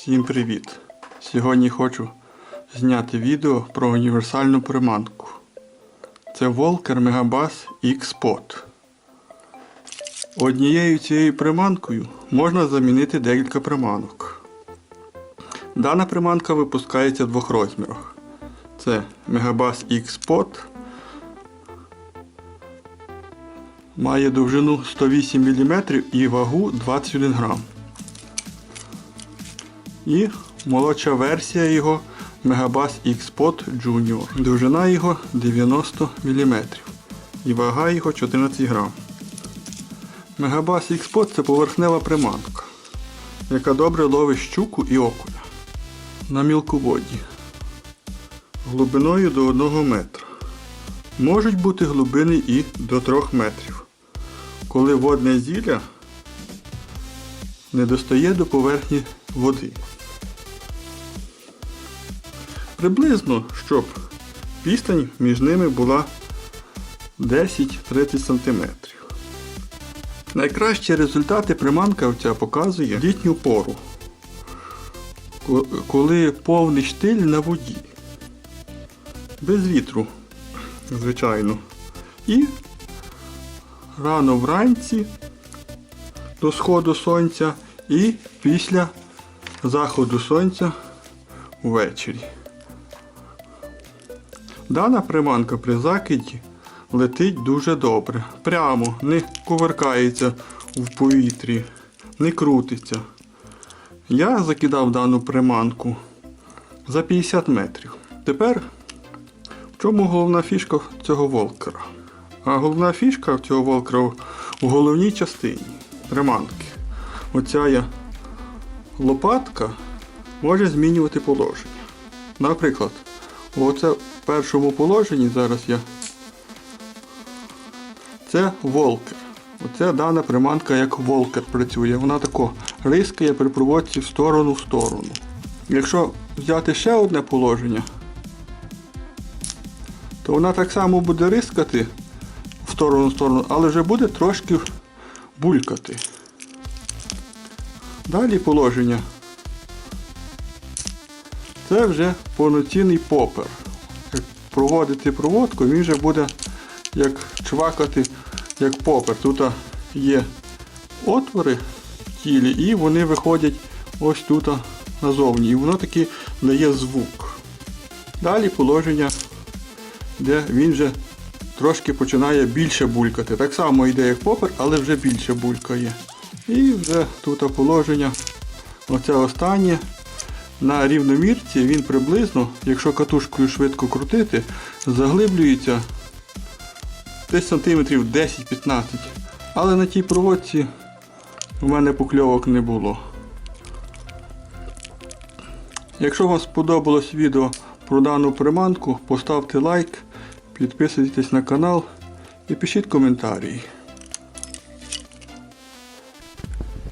Всім привіт! Сьогодні хочу зняти відео про універсальну приманку. Це Волкер Megabass X-Pot. Однією цією приманкою можна замінити декілька приманок. Дана приманка випускається в двох розмірах. Це Megabass X-Pot. Має довжину 108 мм і вагу 21 грам. І молодша версія його Megabass X-Pod Junior. Довжина його 90 мм і вага його 14 грам. Megabass X-Pod це поверхнева приманка, яка добре ловить щуку і окуня на мілководді глибиною до 1 метра. Можуть бути глибини і до 3 метрів, коли водне зілля не достає до поверхні води. Приблизно, щоб відстань між ними була 10-30 см. Найкращі результати приманка ця показує в літню пору, коли повний штиль на воді. Без вітру, звичайно. І рано вранці до сходу сонця і після заходу сонця ввечері. Дана приманка при закиді летить дуже добре. Прямо, не кувыркається в повітрі, не крутиться. Я закидав дану приманку за 50 метрів. Тепер в чому головна фішка цього волкера? А головна фішка цього волкера в головній частині приманки. Оця я лопатка може змінювати положення. Наприклад, оце в першому положенні зараз я. Це волкер. Оце дана приманка як волкер працює. Вона тако рискає при проводці в сторону в сторону. Якщо взяти ще одне положення, то вона так само буде рискати в сторону в сторону, але вже буде трошки булькати. Далі положення. Це вже повноцінний попер. Як проводити проводку, він вже буде як чвакати, як попер. Тут є отвори в тілі і вони виходять ось тут назовні. І воно таки дає звук. Далі положення, де він вже трошки починає більше булькати. Так само йде як попер, але вже більше булькає. І вже тут положення, оце останнє. На рівномірці він приблизно, якщо катушкою швидко крутити, заглиблюється десь сантиметрів 10-15. Але на тій проводці у мене покльовок не було. Якщо вам сподобалось відео про дану приманку, поставте лайк, підписуйтесь на канал і пишіть коментарі.